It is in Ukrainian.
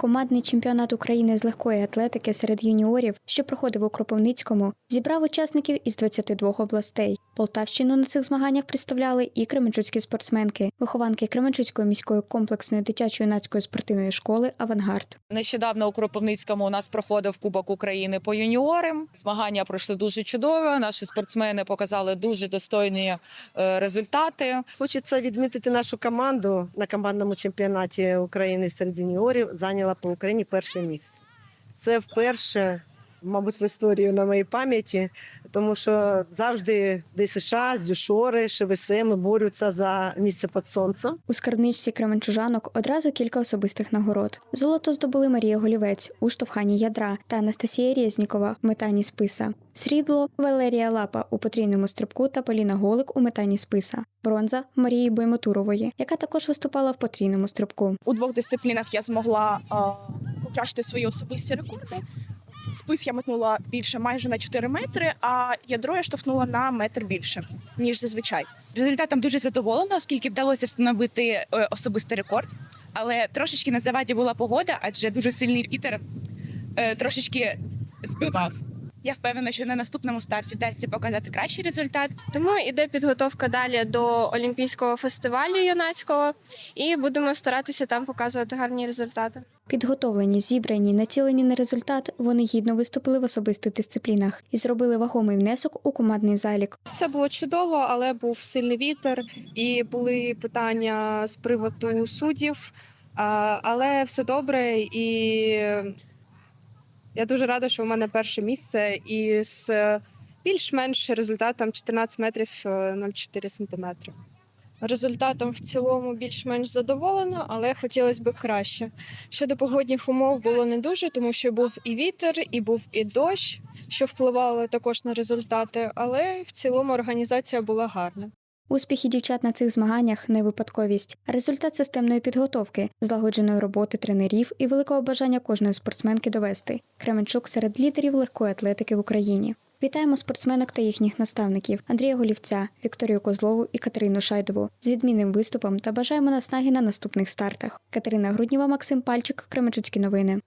Командний чемпіонат України з легкої атлетики серед юніорів, що проходив у Кропивницькому, зібрав учасників із 22 областей. Полтавщину на цих змаганнях представляли і кременчуцькі спортсменки, вихованки Кременчуцької міської комплексної дитячо-юнацької спортивної школи Авангард. Нещодавно у Кропивницькому у нас проходив Кубок України по юніорам. Змагання пройшли дуже чудово. Наші спортсмени показали дуже достойні е, результати. Хочеться відмітити нашу команду на командному чемпіонаті України серед юніорів. Зайняла по Україні перше місце. Це вперше, мабуть, в історії на моїй пам'яті, тому що завжди ДСШ, Дюшори, ШВСМ борються за місце під сонцем. У скарбничці кременчужанок одразу кілька особистих нагород. Золото здобули Марія Голівець у штовханні ядра та Анастасія Резнікова в метанні списа. Срібло Валерія Лапа у потрійному стрибку та Поліна Голик у метанні списа. Бронза Марії Боймотурової, яка також виступала в потрійному стрибку. у двох дисциплінах я змогла покращити свої особисті рекорди. Спис я метнула більше майже на 4 метри, а ядро я штовхнула на метр більше, ніж зазвичай. Результатом дуже задоволена, оскільки вдалося встановити е, особистий рекорд. Але трошечки на заваді була погода, адже дуже сильний вітер е, трошечки збивав. Я впевнена, що на наступному старті вдасться показати кращий результат. Тому іде підготовка далі до Олімпійського фестивалю юнацького, і будемо старатися там показувати гарні результати. Підготовлені, зібрані, націлені на результат, вони гідно виступили в особистих дисциплінах і зробили вагомий внесок у командний залік. Все було чудово, але був сильний вітер і були питання з приводу суддів. Але все добре, і я дуже рада, що у мене перше місце і з більш-менш результатом 14 метрів е, 0,4 сантиметри. Результатом в цілому більш-менш задоволена, але хотілося б краще. Щодо погодних умов було не дуже, тому що був і вітер, і був і дощ, що впливало також на результати. Але в цілому організація була гарна. Успіхи дівчат на цих змаганнях не випадковість, а результат системної підготовки, злагодженої роботи тренерів і великого бажання кожної спортсменки довести. Кременчук серед лідерів легкої атлетики в Україні. Вітаємо спортсменок та їхніх наставників Андрія Голівця, Вікторію Козлову і Катерину Шайдову з відмінним виступом та бажаємо наснаги на наступних стартах. Катерина Грудніва, Максим Пальчик, Кременчуцькі новини.